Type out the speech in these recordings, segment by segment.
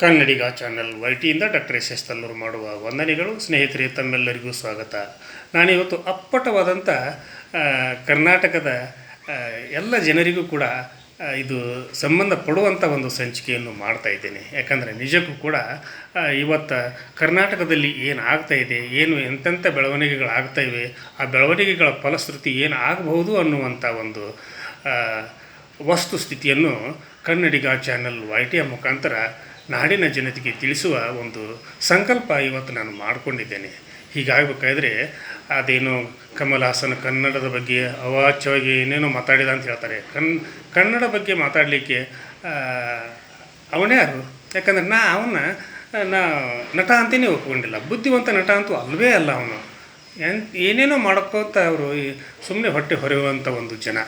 ಕನ್ನಡಿಗ channel ವೈಟಿಯಿಂದ doctor S S Tallur ಮಾಡುವ ವಂದನೆಗಳು. ಸ್ನೇಹಿತರೆ, ತಮ್ಮೆಲ್ಲರಿಗೂ ಸ್ವಾಗತ. ನಾನಿವತ್ತು ಅಪ್ಪಟವಾದಂಥ ಕರ್ನಾಟಕದ ಎಲ್ಲ ಜನರಿಗೂ ಕೂಡ ಇದು ಸಂಬಂಧಪಡುವಂಥ ಒಂದು ಸಂಚಿಕೆಯನ್ನು ಮಾಡ್ತಾ ಇದ್ದೇನೆ. ಯಾಕಂದರೆ ನಿಜಕ್ಕೂ ಕೂಡ ಇವತ್ತು ಕರ್ನಾಟಕದಲ್ಲಿ ಏನು ಆಗ್ತಾ ಇದೆ, ಏನು ಎಂತೆಂಥ ಬೆಳವಣಿಗೆಗಳು ಇವೆ, ಆ ಬೆಳವಣಿಗೆಗಳ ಫಲಶ್ರುತಿ ಏನು ಆಗಬಹುದು ಅನ್ನುವಂಥ ಒಂದು ವಸ್ತುಸ್ಥಿತಿಯನ್ನು ಕನ್ನಡಿಗ ಚಾನಲ್ ವೈ ಟಿಯ ಮುಖಾಂತರ ನಾಡಿನ ಜನತೆಗೆ ತಿಳಿಸುವ ಒಂದು ಸಂಕಲ್ಪ ಇವತ್ತು ನಾನು ಮಾಡಿಕೊಂಡಿದ್ದೇನೆ. ಹೀಗಾಗಬೇಕಾದ್ರೆ ಅದೇನು ಕಮಲ್ ಹಾಸನ್ ಕನ್ನಡದ ಬಗ್ಗೆ ಅವಾಚ್ಯವಾಗಿ ಏನೇನೋ ಮಾತಾಡಿದ ಅಂತ ಹೇಳ್ತಾರೆ. ಕನ್, ಕನ್ನಡ ಬಗ್ಗೆ ಮಾತಾಡಲಿಕ್ಕೆ ಅವನೇ ಯಾರು? ಯಾಕಂದ್ರೆ ನಾ ಅವನ್ನ, ನಾ, ನಟ ಅಂತಲೇ ಒಪ್ಕೊಂಡಿಲ್ಲ. ಬುದ್ಧಿವಂತ ನಟ ಅಂತೂ ಅಲ್ಲವೇ ಅಲ್ಲ ಅವನು. ಏನ್, ಏನೇನೋ ಮಾಡ್ಕೋತ ಅವರು ಸುಮ್ಮನೆ ಹೊಟ್ಟೆ ಹೊರೆಯುವಂಥ ಒಂದು ಜನ.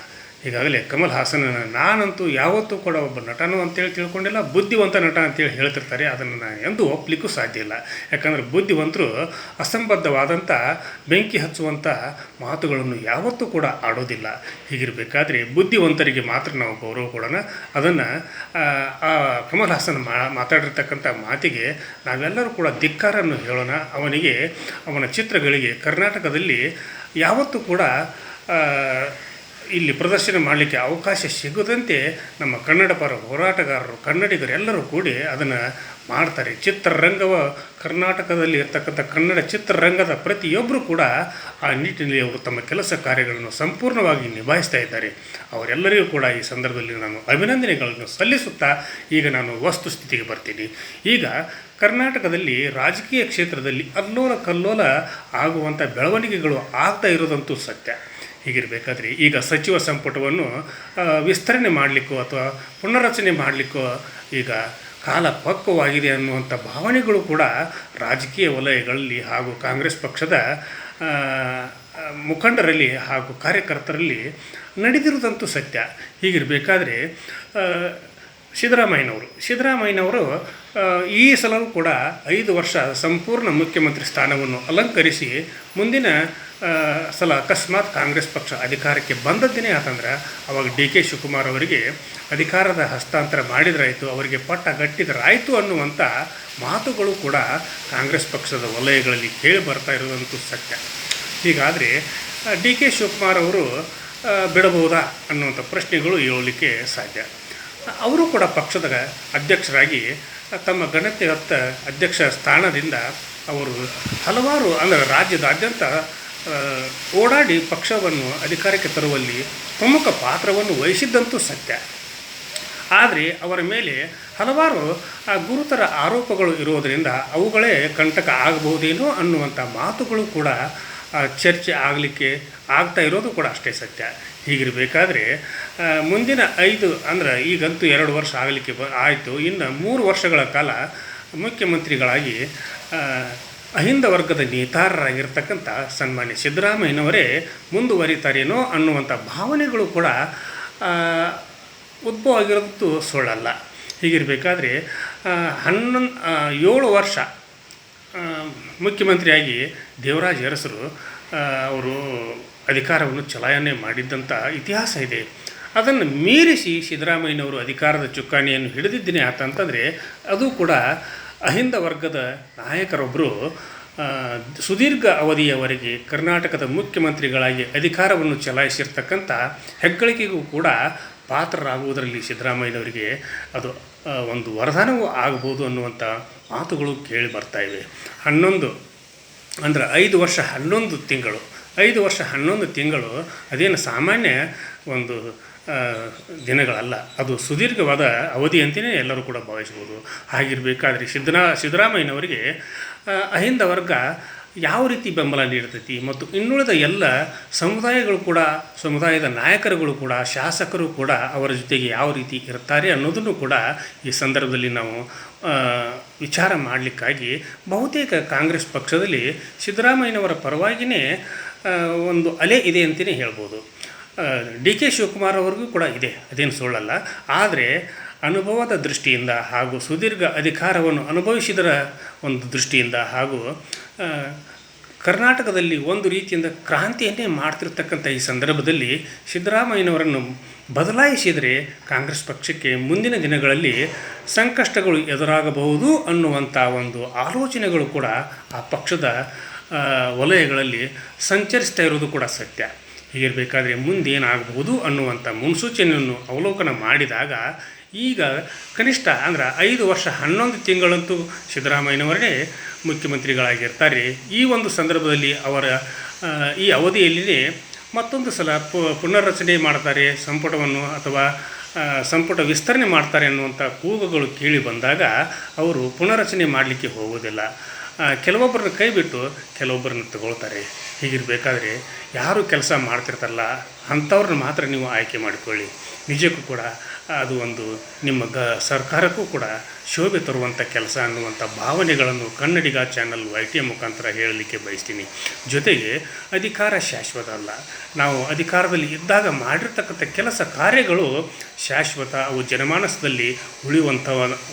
ಈಗಾಗಲೇ ಕಮಲ್ ಹಾಸನನ ನಾನಂತೂ ಯಾವತ್ತೂ ಕೂಡ ಒಬ್ಬ ನಟನು ಅಂತೇಳಿ ತಿಳ್ಕೊಂಡಿಲ್ಲ, ಬುದ್ಧಿವಂತ ನಟ ಅಂತೇಳಿ ಹೇಳ್ತಿರ್ತಾರೆ. ಅದನ್ನು ನಾನು ಎಂದೂ ಒಪ್ಪಲಿಕ್ಕೂ ಸಾಧ್ಯ ಇಲ್ಲ. ಯಾಕಂದರೆ ಬುದ್ಧಿವಂತರು ಅಸಂಬದ್ಧವಾದಂಥ ಬೆಂಕಿ ಹಚ್ಚುವಂಥ ಮಾತುಗಳನ್ನು ಯಾವತ್ತೂ ಕೂಡ ಆಡೋದಿಲ್ಲ. ಹೀಗಿರಬೇಕಾದ್ರೆ ಬುದ್ಧಿವಂತರಿಗೆ ಮಾತ್ರ ನಾವು ಗೌರವ ಕೊಡೋಣ. ಅದನ್ನು, ಆ ಕಮಲ್ ಹಾಸನ್ ಮಾತಾಡಿರ್ತಕ್ಕಂಥ ಮಾತಿಗೆ ನಾವೆಲ್ಲರೂ ಕೂಡ ಧಿಕ್ಕಾರನ್ನು ಹೇಳೋಣ. ಅವನಿಗೆ, ಅವನ ಚಿತ್ರಗಳಿಗೆ ಕರ್ನಾಟಕದಲ್ಲಿ ಯಾವತ್ತೂ ಕೂಡ ಇಲ್ಲಿ ಪ್ರದರ್ಶನ ಮಾಡಲಿಕ್ಕೆ ಅವಕಾಶ ಸಿಗದಂತೆ ನಮ್ಮ ಕನ್ನಡ ಪರ ಹೋರಾಟಗಾರರು ಕನ್ನಡಿಗರೆಲ್ಲರೂ ಕೂಡಿ ಅದನ್ನು ಮಾಡ್ತಾರೆ. ಚಿತ್ರರಂಗವ ಕರ್ನಾಟಕದಲ್ಲಿ ಇರ್ತಕ್ಕಂಥ ಕನ್ನಡ ಚಿತ್ರರಂಗದ ಪ್ರತಿಯೊಬ್ಬರು ಕೂಡ ಆ ನಿಟ್ಟಿನಲ್ಲಿ ಅವರು ತಮ್ಮ ಕೆಲಸ ಕಾರ್ಯಗಳನ್ನು ಸಂಪೂರ್ಣವಾಗಿ ನಿಭಾಯಿಸ್ತಾ ಇದ್ದಾರೆ. ಅವರೆಲ್ಲರಿಗೂ ಕೂಡ ಈ ಸಂದರ್ಭದಲ್ಲಿ ನಾನು ಅಭಿನಂದನೆಗಳನ್ನು ಸಲ್ಲಿಸುತ್ತಾ ಈಗ ನಾನು ವಸ್ತುಸ್ಥಿತಿಗೆ ಬರ್ತೀನಿ. ಈಗ ಕರ್ನಾಟಕದಲ್ಲಿ ರಾಜಕೀಯ ಕ್ಷೇತ್ರದಲ್ಲಿ ಅಲ್ಲೋಲ ಕಲ್ಲೋಲ ಆಗುವಂಥ ಬೆಳವಣಿಗೆಗಳು ಆಗ್ತಾ ಇರೋದಂತೂ ಸತ್ಯ. ಹೀಗಿರಬೇಕಾದ್ರೆ ಈಗ ಸಚಿವ ಸಂಪುಟವನ್ನು ವಿಸ್ತರಣೆ ಮಾಡಲಿಕ್ಕೋ ಅಥವಾ ಪುನರ್ರಚನೆ ಮಾಡಲಿಕ್ಕೋ ಈಗ ಕಾಲ ಪಕ್ವವಾಗಿದೆ ಅನ್ನುವಂಥ ಭಾವನೆಗಳು ಕೂಡ ರಾಜಕೀಯ ವಲಯಗಳಲ್ಲಿ ಹಾಗೂ ಕಾಂಗ್ರೆಸ್ ಪಕ್ಷದ ಮುಖಂಡರಲ್ಲಿ ಹಾಗೂ ಕಾರ್ಯಕರ್ತರಲ್ಲಿ ನಡೆದಿರುವುದಂತೂ ಸತ್ಯ. ಹೀಗಿರಬೇಕಾದ್ರೆ ಸಿದ್ದರಾಮಯ್ಯನವರು ಸಿದ್ದರಾಮಯ್ಯನವರು ಈ ಸಲವೂ ಕೂಡ ಐದು ವರ್ಷ ಸಂಪೂರ್ಣ ಮುಖ್ಯಮಂತ್ರಿ ಸ್ಥಾನವನ್ನು ಅಲಂಕರಿಸಿ ಮುಂದಿನ ಸಲ ಅಕಸ್ಮಾತ್ ಕಾಂಗ್ರೆಸ್ ಪಕ್ಷ ಅಧಿಕಾರಕ್ಕೆ ಬಂದದ್ದೇನೇ ಆತಂದ್ರೆ ಅವಾಗ ಡಿ ಕೆ ಶಿವಕುಮಾರ್ ಅವರಿಗೆ ಅಧಿಕಾರದ ಹಸ್ತಾಂತರ ಮಾಡಿದ್ರಾಯಿತು, ಅವರಿಗೆ ಪಟ್ಟ ಗಟ್ಟಿದರಾಯಿತು ಅನ್ನುವಂಥ ಮಾತುಗಳು ಕೂಡ ಕಾಂಗ್ರೆಸ್ ಪಕ್ಷದ ವಲಯಗಳಲ್ಲಿ ಕೇಳಿ ಬರ್ತಾ ಇರೋದಂತೂ ಸತ್ಯ. ಹೀಗಾದರೆ ಡಿ ಕೆ ಶಿವಕುಮಾರ್ ಅವರು ಬಿಡಬಹುದಾ ಅನ್ನುವಂಥ ಪ್ರಶ್ನೆಗಳು ಹೇಳಲಿಕ್ಕೆ ಸಾಧ್ಯ. ಅವರು ಕೂಡ ಪಕ್ಷದ ಅಧ್ಯಕ್ಷರಾಗಿ, ತಮ್ಮ ಗಣತಿ ಹತ್ತ ಅಧ್ಯಕ್ಷ ಸ್ಥಾನದಿಂದ ಅವರು ಹಲವಾರು, ಅಂದರೆ ರಾಜ್ಯದಾದ್ಯಂತ ಓಡಾಡಿ ಪಕ್ಷವನ್ನು ಅಧಿಕಾರಕ್ಕೆ ತರುವಲ್ಲಿ ಪ್ರಮುಖ ಪಾತ್ರವನ್ನು ವಹಿಸಿದ್ದಂತೂ ಸತ್ಯ. ಆದರೆ ಅವರ ಮೇಲೆ ಹಲವಾರು ಗುರುತರ ಆರೋಪಗಳು ಇರೋದರಿಂದ ಅವುಗಳೇ ಕಂಟಕ ಆಗಬಹುದೇನೋ ಅನ್ನುವಂಥ ಮಾತುಗಳು ಕೂಡ ಚರ್ಚೆ ಆಗಲಿಕ್ಕೆ ಆಗ್ತಾ ಇರೋದು ಕೂಡ ಅಷ್ಟೇ ಸತ್ಯ. ಹೀಗಿರಬೇಕಾದ್ರೆ ಮುಂದಿನ ಐದು, ಅಂದ್ರೆ ಈಗಂತೂ ಎರಡು ವರ್ಷ ಆಗಲಿಕ್ಕೆ ಬ, ಆಯಿತು. ಇನ್ನು ಮೂರು ವರ್ಷಗಳ ಕಾಲ ಮುಖ್ಯಮಂತ್ರಿಗಳಾಗಿ ಅಹಿಂದ ವರ್ಗದ ನೇತಾರರಾಗಿರ್ತಕ್ಕಂಥ ಸನ್ಮಾನ್ಯ ಸಿದ್ದರಾಮಯ್ಯನವರೇ ಮುಂದುವರಿತಾರೇನೋ ಅನ್ನುವಂಥ ಭಾವನೆಗಳು ಕೂಡ ಆ, ಉದ್ಭವ ಆಗಿರೋದು ಸುಳ್ಳಲ್ಲ. ಹೀಗಿರಬೇಕಾದ್ರೆ ಹನ್ನೊಂದು ಏಳು ವರ್ಷ ಮುಖ್ಯಮಂತ್ರಿಯಾಗಿ ದೇವರಾಜ್ ಅರಸರು ಅವರು ಅಧಿಕಾರವನ್ನು ಚಲಾಯನೆ ಮಾಡಿದ್ದಂಥ ಇತಿಹಾಸ ಇದೆ. ಅದನ್ನು ಮೀರಿಸಿ ಸಿದ್ದರಾಮಯ್ಯನವರು ಅಧಿಕಾರದ ಚುಕ್ಕಾಣಿಯನ್ನು ಹಿಡಿದಿದ್ದೀನಿ ಆತಂತಂದರೆ ಅದು ಕೂಡ ಅಹಿಂದ ವರ್ಗದ ನಾಯಕರೊಬ್ಬರು ಸುದೀರ್ಘ ಅವಧಿಯವರೆಗೆ ಕರ್ನಾಟಕದ ಮುಖ್ಯಮಂತ್ರಿಗಳಾಗಿ ಅಧಿಕಾರವನ್ನು ಚಲಾಯಿಸಿರ್ತಕ್ಕಂಥ ಹೆಗ್ಗಳಿಕೆಗೂ ಕೂಡ ಪಾತ್ರರಾಗುವುದರಲ್ಲಿ ಸಿದ್ದರಾಮಯ್ಯನವರಿಗೆ ಅದು ಒಂದು ವರದಾನವೂ ಆಗಬಹುದು ಅನ್ನುವಂಥ ಮಾತುಗಳು ಕೇಳಿ ಬರ್ತಾ ಇವೆ. ಹನ್ನೊಂದು, ಅಂದರೆ ಐದು ವರ್ಷ ಹನ್ನೊಂದು ತಿಂಗಳು, ಐದು ವರ್ಷ ಹನ್ನೊಂದು ತಿಂಗಳು ಅದೇನು ಸಾಮಾನ್ಯ ಒಂದು ದಿನಗಳಲ್ಲ. ಅದು ಸುದೀರ್ಘವಾದ ಅವಧಿ ಅಂತಲೇ ಎಲ್ಲರೂ ಕೂಡ ಭಾವಿಸ್ಬೋದು ಹಾಗಿರಬೇಕಾದ್ರೆ ಸಿದ್ದರಾ ಸಿದ್ದರಾಮಯ್ಯನವರಿಗೆ ಅಹಿಂದ ವರ್ಗ ಯಾವ ರೀತಿ ಬೆಂಬಲ ನೀಡ್ತೈತಿ ಮತ್ತು ಇನ್ನುಳಿದ ಎಲ್ಲ ಸಮುದಾಯಗಳು ಕೂಡ, ಸಮುದಾಯದ ನಾಯಕರುಗಳು ಕೂಡ, ಶಾಸಕರು ಕೂಡ ಅವರ ಜೊತೆಗೆ ಯಾವ ರೀತಿ ಇರ್ತಾರೆ ಅನ್ನೋದನ್ನು ಕೂಡ ಈ ಸಂದರ್ಭದಲ್ಲಿ ನಾವು ವಿಚಾರ ಮಾಡಲಿಕ್ಕಾಗಿ ಬಹುತೇಕ ಕಾಂಗ್ರೆಸ್ ಪಕ್ಷದಲ್ಲಿ ಸಿದ್ದರಾಮಯ್ಯನವರ ಪರವಾಗಿಯೇ ಒಂದು ಅಲೆ ಇದೆ ಅಂತಲೇ ಹೇಳ್ಬೋದು. ಡಿ ಕೆ ಶಿವಕುಮಾರ್ ಅವ್ರಿಗೂ ಕೂಡ ಇದೆ, ಅದೇನು ಸುಳ್ಳಲ್ಲ. ಆದರೆ ಅನುಭವದ ದೃಷ್ಟಿಯಿಂದ ಹಾಗೂ ಸುದೀರ್ಘ ಅಧಿಕಾರವನ್ನು ಅನುಭವಿಸಿದರ ಒಂದು ದೃಷ್ಟಿಯಿಂದ ಹಾಗೂ ಕರ್ನಾಟಕದಲ್ಲಿ ಒಂದು ರೀತಿಯಿಂದ ಕ್ರಾಂತಿಯನ್ನೇ ಮಾಡ್ತಿರ್ತಕ್ಕಂಥ ಈ ಸಂದರ್ಭದಲ್ಲಿ ಸಿದ್ದರಾಮಯ್ಯನವರನ್ನು ಬದಲಾಯಿಸಿದರೆ ಕಾಂಗ್ರೆಸ್ ಪಕ್ಷಕ್ಕೆ ಮುಂದಿನ ದಿನಗಳಲ್ಲಿ ಸಂಕಷ್ಟಗಳು ಎದುರಾಗಬಹುದು ಅನ್ನುವಂಥ ಒಂದು ಆಲೋಚನೆಗಳು ಕೂಡ ಆ ಪಕ್ಷದ ವಲಯಗಳಲ್ಲಿ ಸಂಚರಿಸ್ತಾ ಇರೋದು ಕೂಡ ಸತ್ಯ. ಹೀಗಿರಬೇಕಾದ್ರೆ ಮುಂದೇನಾಗಬಹುದು ಅನ್ನುವಂಥ ಮುನ್ಸೂಚನೆಯನ್ನು ಅವಲೋಕನ ಮಾಡಿದಾಗ ಈಗ ಕನಿಷ್ಠ ಅಂದ್ರೆ ಐದು ವರ್ಷ ಹನ್ನೊಂದು ತಿಂಗಳಂತೂ ಸಿದ್ದರಾಮಯ್ಯನವರೇ ಮುಖ್ಯಮಂತ್ರಿಗಳಾಗಿರ್ತಾರೆ. ಈ ಒಂದು ಸಂದರ್ಭದಲ್ಲಿ ಅವರ ಈ ಅವಧಿಯಲ್ಲಿಯೇ ಮತ್ತೊಂದು ಸಲ ಪುನರ್ರಚನೆ ಮಾಡ್ತಾರೆ ಸಂಪುಟವನ್ನು ಅಥವಾ ಸಂಪುಟ ವಿಸ್ತರಣೆ ಮಾಡ್ತಾರೆ ಅನ್ನುವಂಥ ಕೂಗುಗಳು ಕೇಳಿ ಬಂದಾಗ ಅವರು ಪುನರ್ರಚನೆ ಮಾಡಲಿಕ್ಕೆ ಹೋಗೋದಿಲ್ಲ ಆ, ಕೆಲವೊಬ್ಬರನ್ನ ಕೈ ಬಿಟ್ಟು ಕೆಲವೊಬ್ಬರನ್ನ ತಗೊಳ್ತಾರೆ. ಹೀಗಿರಬೇಕಾದ್ರೆ ಯಾರು ಕೆಲಸ ಮಾಡ್ತಿರ್ತಾರಲ್ಲ, ಅಂಥವ್ರನ್ನ ಮಾತ್ರ ನೀವು ಆಯ್ಕೆ ಮಾಡಿಕೊಳ್ಳಿ. ನಿಜಕ್ಕೂ ಕೂಡ ಅದು ಒಂದು ನಿಮ್ಮ ಗ ಸರ್ಕಾರಕ್ಕೂ ಕೂಡ ಶೋಭೆ ತರುವಂಥ ಕೆಲಸ ಅನ್ನುವಂಥ ಭಾವನೆಗಳನ್ನು ಕನ್ನಡಿಗ ಚಾನಲ್ ವೈ ಟಿ ಮುಖಾಂತರ ಹೇಳಲಿಕ್ಕೆ ಬಯಸ್ತೀನಿ. ಜೊತೆಗೆ ಅಧಿಕಾರ ಶಾಶ್ವತ ಅಲ್ಲ. ನಾವು ಅಧಿಕಾರದಲ್ಲಿ ಇದ್ದಾಗ ಮಾಡಿರ್ತಕ್ಕಂಥ ಕೆಲಸ ಕಾರ್ಯಗಳು ಶಾಶ್ವತ. ಅವು ಜನಮಾನಸದಲ್ಲಿ ಉಳಿಯುವಂಥ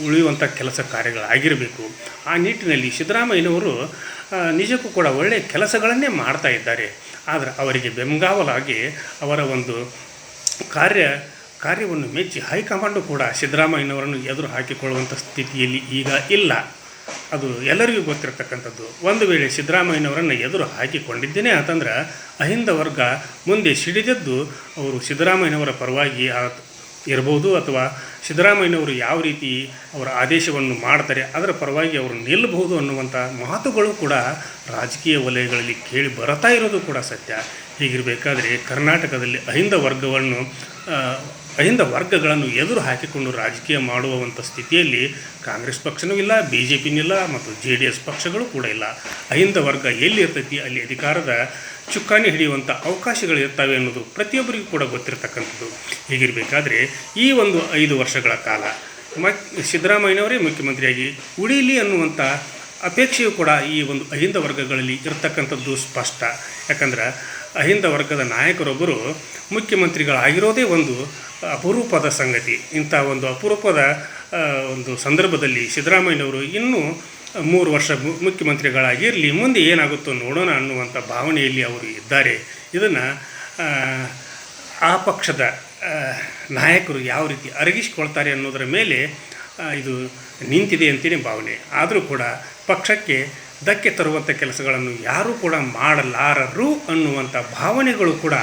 ಉಳಿಯುವಂಥ ಕೆಲಸ ಕಾರ್ಯಗಳಾಗಿರಬೇಕು. ಆ ನಿಟ್ಟಿನಲ್ಲಿ ಸಿದ್ದರಾಮಯ್ಯನವರು ನಿಜಕ್ಕೂ ಕೂಡ ಒಳ್ಳೆಯ ಕೆಲಸಗಳನ್ನೇ ಮಾಡ್ತಾ ಇದ್ದಾರೆ. ಆದರೆ ಅವರಿಗೆ ಬೆಂಗಾವಲಾಗಿ ಅವರ ಒಂದು ಕಾರ್ಯ ಕಾರ್ಯವನ್ನು ಮೆಚ್ಚಿ ಹೈಕಮಾಂಡು ಕೂಡ ಸಿದ್ದರಾಮಯ್ಯನವರನ್ನು ಎದುರು ಹಾಕಿಕೊಳ್ಳುವಂಥ ಸ್ಥಿತಿಯಲ್ಲಿ ಈಗ ಇಲ್ಲ. ಅದು ಎಲ್ಲರಿಗೂ ಗೊತ್ತಿರತಕ್ಕಂಥದ್ದು. ಒಂದು ವೇಳೆ ಸಿದ್ದರಾಮಯ್ಯನವರನ್ನು ಎದುರು ಹಾಕಿಕೊಂಡಿದ್ದೇನೆ ಅಂತಂದ್ರೆ ಅಹಿಂದ ವರ್ಗ ಮುಂದೆ ಸಿಡಿದದ್ದು ಅವರು ಸಿದ್ದರಾಮಯ್ಯನವರ ಪರವಾಗಿ ಇರಬಹುದು ಅಥವಾ ಸಿದ್ದರಾಮಯ್ಯನವರು ಯಾವ ರೀತಿ ಅವರ ಆದೇಶವನ್ನು ಮಾಡ್ತಾರೆ, ಅದರ ಪರವಾಗಿ ಅವರು ನಿಲ್ಲಬಹುದು ಅನ್ನುವಂಥ ಮಾತುಗಳು ಕೂಡ ರಾಜಕೀಯ ವಲಯಗಳಲ್ಲಿ ಕೇಳಿ ಬರ್ತಾ ಇರೋದು ಕೂಡ ಸತ್ಯ. ಹೀಗಿರಬೇಕಾದ್ರೆ ಕರ್ನಾಟಕದಲ್ಲಿ ಅಹಿಂದ ವರ್ಗವನ್ನು ಅಹಿಂದ ವರ್ಗಗಳನ್ನು ಎದುರು ಹಾಕಿಕೊಂಡು ರಾಜಕೀಯ ಮಾಡುವಂಥ ಸ್ಥಿತಿಯಲ್ಲಿ ಕಾಂಗ್ರೆಸ್ ಪಕ್ಷನೂ ಇಲ್ಲ ಬಿ ಜೆ ಪಿನಿಲ್ಲ ಮತ್ತು ಜೆ ಡಿ ಎಸ್ ಪಕ್ಷಗಳು ಕೂಡ ಇಲ್ಲ. ಅಹಿಂದ ವರ್ಗ ಎಲ್ಲಿ ಇರ್ತೈತಿ ಅಲ್ಲಿ ಅಧಿಕಾರದ ಚುಕ್ಕಾಣಿ ಹಿಡಿಯುವಂಥ ಅವಕಾಶಗಳು ಇರ್ತವೆ ಅನ್ನೋದು ಪ್ರತಿಯೊಬ್ಬರಿಗೂ ಕೂಡ ಗೊತ್ತಿರತಕ್ಕಂಥದ್ದು. ಹೀಗಿರಬೇಕಾದ್ರೆ ಈ ಒಂದು ಐದು ವರ್ಷಗಳ ಕಾಲ, ಮ, ಸಿದ್ದರಾಮಯ್ಯನವರೇ ಮುಖ್ಯಮಂತ್ರಿಯಾಗಿ ಉಳಿಲಿ ಅನ್ನುವಂಥ ಅಪೇಕ್ಷೆಯು ಕೂಡ ಈ ಒಂದು ಅಹಿಂದ ವರ್ಗಗಳಲ್ಲಿ ಇರತಕ್ಕಂಥದ್ದು ಸ್ಪಷ್ಟ. ಯಾಕಂದ್ರೆ ಅಹಿಂದ ವರ್ಗದ ನಾಯಕರೊಬ್ಬರು ಮುಖ್ಯಮಂತ್ರಿಗಳಾಗಿರೋದೇ ಒಂದು ಅಪರೂಪದ ಸಂಗತಿ. ಇಂಥ ಒಂದು ಅಪರೂಪದ ಒಂದು ಸಂದರ್ಭದಲ್ಲಿ ಸಿದ್ದರಾಮಯ್ಯನವರು ಇನ್ನೂ ಮೂರು ವರ್ಷ ಮುಖ್ಯಮಂತ್ರಿಗಳಾಗಿರಲಿ, ಮುಂದೆ ಏನಾಗುತ್ತೋ ನೋಡೋಣ ಅನ್ನುವಂಥ ಭಾವನೆಯಲ್ಲಿ ಅವರು ಇದ್ದಾರೆ. ಇದನ್ನು, ಆ ಪಕ್ಷದ ನಾಯಕರು ಯಾವ ರೀತಿ ಅರಗಿಸಿಕೊಳ್ತಾರೆ ಅನ್ನೋದರ ಮೇಲೆ ಇದು ನಿಂತಿದೆ ಅಂತಲೇ ಭಾವನೆ. ಆದರೂ ಕೂಡ ಪಕ್ಷಕ್ಕೆ ಧಕ್ಕೆ ತರುವಂಥ ಕೆಲಸಗಳನ್ನು ಯಾರೂ ಕೂಡ ಮಾಡಲಾರರು ಅನ್ನುವಂಥ ಭಾವನೆಗಳು ಕೂಡ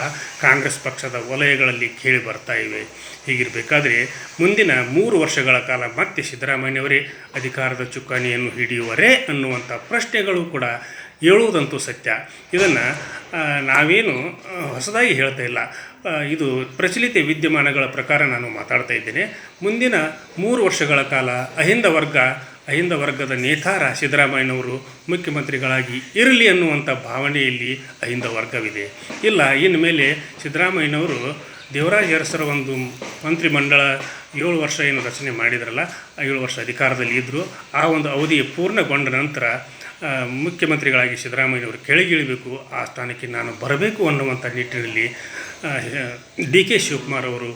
ಕಾಂಗ್ರೆಸ್ ಪಕ್ಷದ ವಲಯಗಳಲ್ಲಿ ಕೇಳಿ ಬರ್ತಾ ಇವೆ. ಹೀಗಿರಬೇಕಾದ್ರೆ ಮುಂದಿನ ಮೂರು ವರ್ಷಗಳ ಕಾಲ ಮತ್ತೆ ಸಿದ್ದರಾಮಯ್ಯವರೇ ಅಧಿಕಾರದ ಚುಕ್ಕಾಣಿಯನ್ನು ಹಿಡಿಯುವರೇ ಅನ್ನುವಂಥ ಪ್ರಶ್ನೆಗಳು ಕೂಡ ಹೇಳುವುದಂತೂ ಸತ್ಯ. ಇದನ್ನು ನಾವೇನು ಹೊಸದಾಗಿ ಹೇಳ್ತಾ ಇಲ್ಲ. ಇದು ಪ್ರಚಲಿತ ವಿದ್ಯಮಾನಗಳ ಪ್ರಕಾರ ನಾನು ಮಾತಾಡ್ತಾ ಇದ್ದೇನೆ. ಮುಂದಿನ ಮೂರು ವರ್ಷಗಳ ಕಾಲ ಅಹಿಂದ ವರ್ಗ ಅಹಿಂದ ವರ್ಗದ ನೇತಾರ ಸಿದ್ದರಾಮಯ್ಯನವರು ಮುಖ್ಯಮಂತ್ರಿಗಳಾಗಿ ಇರಲಿ ಅನ್ನುವಂಥ ಭಾವನೆಯಲ್ಲಿ ಅಹಿಂದ ವರ್ಗವಿದೆ ಇಲ್ಲ, ಇನ್ನು ಮೇಲೆ ಸಿದ್ದರಾಮಯ್ಯನವರು ದೇವರಾಜ ಅರಸರ ಒಂದು ಮಂತ್ರಿಮಂಡಳ ಏಳು ವರ್ಷ ಏನು ರಚನೆ ಮಾಡಿದ್ರಲ್ಲ ಏಳು ವರ್ಷ ಅಧಿಕಾರದಲ್ಲಿ ಇದ್ದರು ಆ ಒಂದು ಅವಧಿ ಪೂರ್ಣಗೊಂಡ ನಂತರ ಮುಖ್ಯಮಂತ್ರಿಗಳಾಗಿ ಸಿದ್ದರಾಮಯ್ಯನವರು ಕೆಳಗಿಳಿಬೇಕು, ಆ ಸ್ಥಾನಕ್ಕೆ ನಾನು ಬರಬೇಕು ಅನ್ನುವಂಥ ನಿಟ್ಟಿನಲ್ಲಿ ಡಿ ಕೆ ಶಿವಕುಮಾರ್ ಅವರು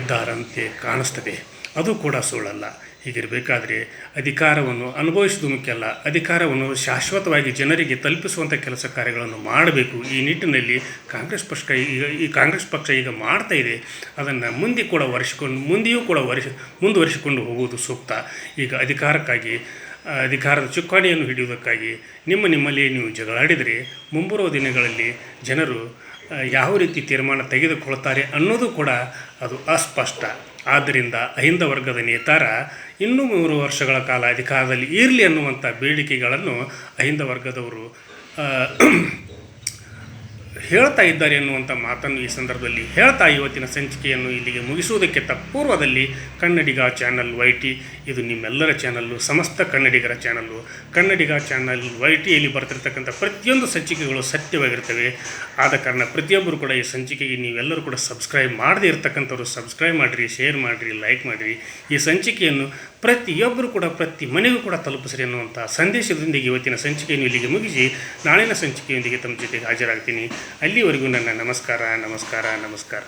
ಇದ್ದಾರಂತೆ ಕಾಣಿಸ್ತದೆ. ಅದು ಕೂಡ ಸುಳ್ಳಲ್ಲ. ಹೀಗಿರಬೇಕಾದ್ರೆ ಅಧಿಕಾರವನ್ನು ಅನುಭವಿಸುವುದು ಮುಖ್ಯ ಅಲ್ಲ. ಅಧಿಕಾರವನ್ನು ಶಾಶ್ವತವಾಗಿ ಜನರಿಗೆ ತಲುಪಿಸುವಂಥ ಕೆಲಸ ಕಾರ್ಯಗಳನ್ನು ಮಾಡಬೇಕು. ಈ ನಿಟ್ಟಿನಲ್ಲಿ ಕಾಂಗ್ರೆಸ್ ಪಕ್ಷ ಈಗ, ಈ ಕಾಂಗ್ರೆಸ್ ಪಕ್ಷ ಈಗ ಮಾಡ್ತಾ ಇದೆ. ಅದನ್ನು ಮುಂದೆ ಕೂಡ ವರ್ಷಿಕೊಂಡು ಮುಂದೆಯೂ ಕೂಡ ವರ್ಷ ಮುಂದುವರಿಸಿಕೊಂಡು ಹೋಗುವುದು ಸೂಕ್ತ. ಈಗ ಅಧಿಕಾರಕ್ಕಾಗಿ, ಅಧಿಕಾರದ ಚುಕ್ಕಾಣಿಯನ್ನು ಹಿಡಿಯುವುದಕ್ಕಾಗಿ ನಿಮ್ಮ ನಿಮ್ಮಲ್ಲಿ ನೀವು ಜಗಳಾಡಿದರೆ ಮುಂಬರುವ ದಿನಗಳಲ್ಲಿ ಜನರು ಯಾವ ರೀತಿ ತೀರ್ಮಾನ ತೆಗೆದುಕೊಳ್ತಾರೆ ಅನ್ನೋದು ಕೂಡ ಅದು ಅಸ್ಪಷ್ಟ. ಆದ್ದರಿಂದ ಅಹಿಂದ ವರ್ಗದ ನೇತಾರ ಇನ್ನೂ ಮೂರು ವರ್ಷಗಳ ಕಾಲ ಅಧಿಕಾರದಲ್ಲಿ ಇರಲಿ ಅನ್ನುವಂಥ ಬೇಡಿಕೆಗಳನ್ನು ಅಹಿಂದ ವರ್ಗದವರು ಹೇಳ್ತಾ ಇದ್ದಾರೆ ಎನ್ನುವಂಥ ಮಾತನ್ನು ಈ ಸಂದರ್ಭದಲ್ಲಿ ಹೇಳ್ತಾ ಇವತ್ತಿನ ಸಂಚಿಕೆಯನ್ನು ಇಲ್ಲಿಗೆ ಮುಗಿಸುವುದಕ್ಕೆ ತಪ್ಪೂರ್ವದಲ್ಲಿ ಕನ್ನಡಿಗ ಚಾನಲ್ ವೈ ಟಿ ಇದು ನಿಮ್ಮೆಲ್ಲರ ಚಾನಲ್ಲು, ಸಮಸ್ತ ಕನ್ನಡಿಗರ ಚಾನಲ್ಲು. ಕನ್ನಡಿಗ ಚಾನಲ್ ವೈ ಟಿಯಲ್ಲಿ ಬರ್ತಿರ್ತಕ್ಕಂಥ ಪ್ರತಿಯೊಂದು ಸಂಚಿಕೆಗಳು ಸತ್ಯವಾಗಿರ್ತವೆ. ಆದ ಕಾರಣ ಪ್ರತಿಯೊಬ್ಬರು ಕೂಡ ಈ ಸಂಚಿಕೆಗೆ ನೀವೆಲ್ಲರೂ ಕೂಡ ಸಬ್ಸ್ಕ್ರೈಬ್ ಮಾಡದೇ ಇರತಕ್ಕಂಥವ್ರು ಸಬ್ಸ್ಕ್ರೈಬ್ ಮಾಡಿರಿ, ಶೇರ್ ಮಾಡಿರಿ, ಲೈಕ್ ಮಾಡಿರಿ. ಈ ಸಂಚಿಕೆಯನ್ನು ಪ್ರತಿಯೊಬ್ಬರು ಕೂಡ ಪ್ರತಿ ಮನೆಗೂ ಕೂಡ ತಲುಪಿಸ್ರಿ ಅನ್ನುವಂಥ ಸಂದೇಶದೊಂದಿಗೆ ಇವತ್ತಿನ ಸಂಚಿಕೆಯನ್ನು ಇಲ್ಲಿಗೆ ಮುಗಿಸಿ ನಾಳಿನ ಸಂಚಿಕೆಯೊಂದಿಗೆ ತಮ್ಮ ಜೊತೆಗೆ ಹಾಜರಾಗ್ತೀನಿ. ಅಲ್ಲಿವರೆಗೂ ನನ್ನ ನಮಸ್ಕಾರ ನಮಸ್ಕಾರ ನಮಸ್ಕಾರ.